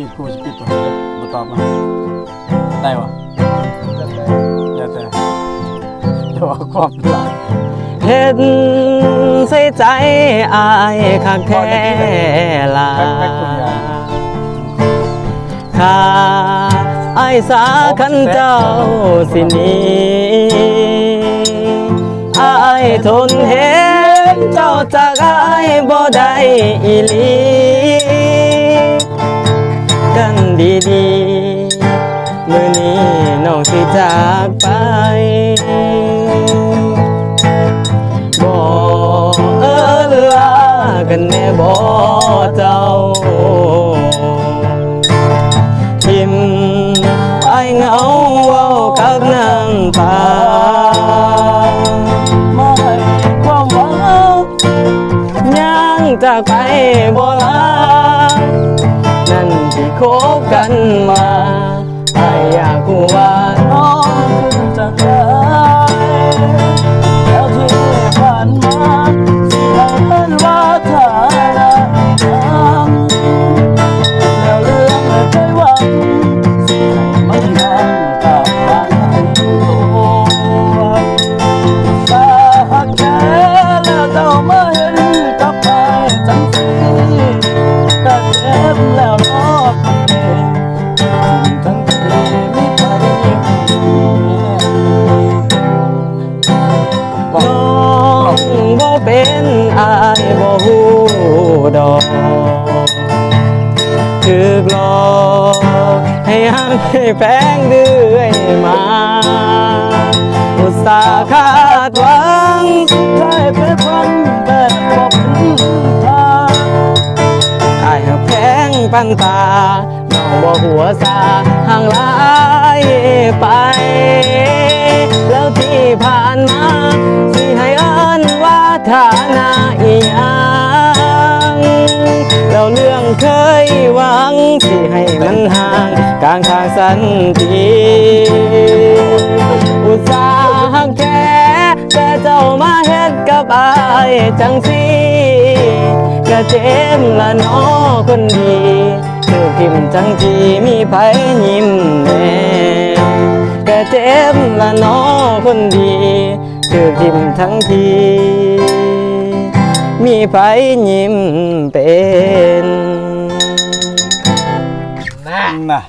ปิดกูจะปิดตัวมาตอบมาได้วะแล้วแต่แต่ว่าความหลักเห็นใส่ใจอายคักแท้ลาข้าอายสาคันเจ้าสินีอายทนเห็นเจ้าจากอายบ่ได้อีลี ดีๆมือนี้น้องสิจากไปบอกเออเลากันแน่บ่เจ้าทิมไอเหงาเว้ากับน้ำตาไม่ความหวังยังจากไปบ่ลานั่นที่ คบกันมาไออยากหัว บ่เป็นอายบ่ฮู้ดอกถึกหลอกให้หักให้แพงเรื่อยมาอุตสาหคาดหวังได้เพชรพันแบบบอกพึ่งพาอายแพงปันตาน้องบ่หัวซาห่างลายไป ฐานะอีหยังแล้วเรื่องเคยหวังสิให้มันห่างกลางทางสันติอุตส่าห์แค่แต่เจ้ามาเฮ็ดกับอายจังสิก็เจ็บละน้อคนดีถือพิมจังทีมีไผยิ้มแน่ก็เจ็บละน้อคนดีถือทิมทั้งที มีไผยิ้มเป็น น่ะ